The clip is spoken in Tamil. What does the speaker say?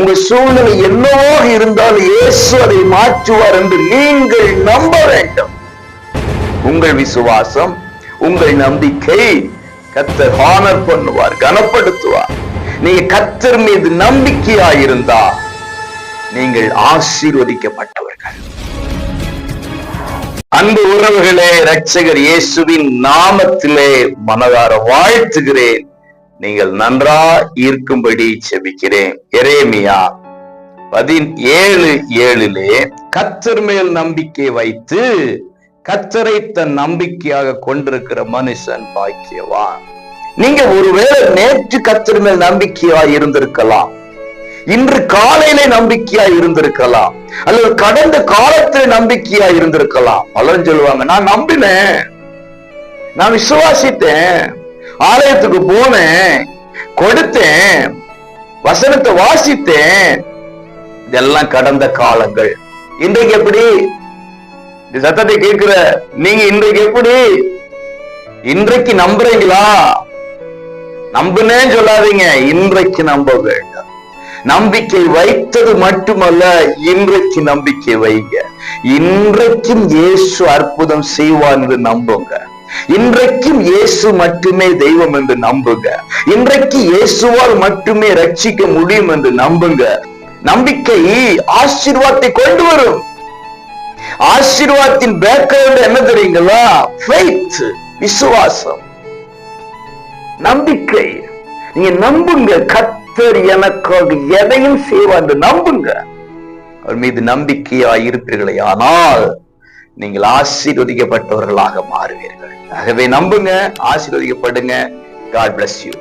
உங்க சூழ்நிலை என்னவாக இருந்தால் இயேசு அதை மாற்றுவார் என்று நீங்கள் நம்ப வேண்டும். உங்கள் விசுவாசம் உங்கள் நம்பிக்கை கத்தர் ஹானர் பண்ணுவார் கனப்படுத்துவார். நீங்க கத்தர் மீது நம்பிக்கையா இருந்தா நீங்கள் ஆசீர்வதிக்கப்பட்டவர்கள். அன்பு உறவுகளே ரட்சகர் இயேசுவின் நாமத்திலே மனதார வாழ்த்துகிறேன். நீங்கள் நன்றா இருக்கும்படி செபிக்கிறேன். எரேமியா பதினேழு ஏழிலே கத்தர் மேல் நம்பிக்கை வைத்து கத்தரை தன் நம்பிக்கையாக கொண்டிருக்கிற மனுஷன் பாக்கியவான். நீங்க ஒருவேளை நேற்று கத்தர் மேல் நம்பிக்கையா இருந்திருக்கலாம். இன்று காலையில நம்பிக்கையா இருந்திருக்கலாம். அல்லது கடந்த காலத்துல நம்பிக்கையா இருந்திருக்கலாம். பலரும் சொல்லுவாங்க நான் நம்பினேன். நான் விசுவாசித்தேன். ஆலயத்துக்கு போனேன் கொடுத்தேன் வசனத்தை வாசித்தேன். இதெல்லாம் கடந்த காலங்கள். இன்றைக்கு எப்படி? சத்தத்தை கேட்கிற நீங்க இன்றைக்கு எப்படி? இன்றைக்கு நம்புறீங்களா? நம்புனே சொல்லாதீங்க இன்றைக்கு நம்ப வேண்டும். நம்பிக்கை வைத்தது மட்டுமல்ல இன்றைக்கு நம்பிக்கை வைங்க. இன்றைக்கும் இயேசு அற்புதம் செய்வான் என்று நம்புங்க. இன்றைக்கும் இயேசு மட்டுமே தெய்வம் என்று நம்புங்க. இன்றைக்கு இயேசுவால் மட்டுமே ரட்சிக்க முடியும் என்று நம்புங்க. நம்பிக்கை ஆசீர்வாதத்தை கொண்டு வரும். ஆசீர்வாதத்தின் பேக்ரவுண்ட் என்ன தெரியுங்களா? விசுவாசம். நம்பிக்கை. நீங்க நம்புங்க. கத்தர் எனக்காக எதையும் செய்வார் நம்புங்க. அவர் மீது நம்பிக்கையா இருப்பீர்களே ஆனால் நீங்கள் ஆசீர்வதிக்கப்பட்டவர்களாக மாறுவீர்கள் ஆகவே நம்புங்க ஆசீர்வதிக்கப்படுங்க. God bless you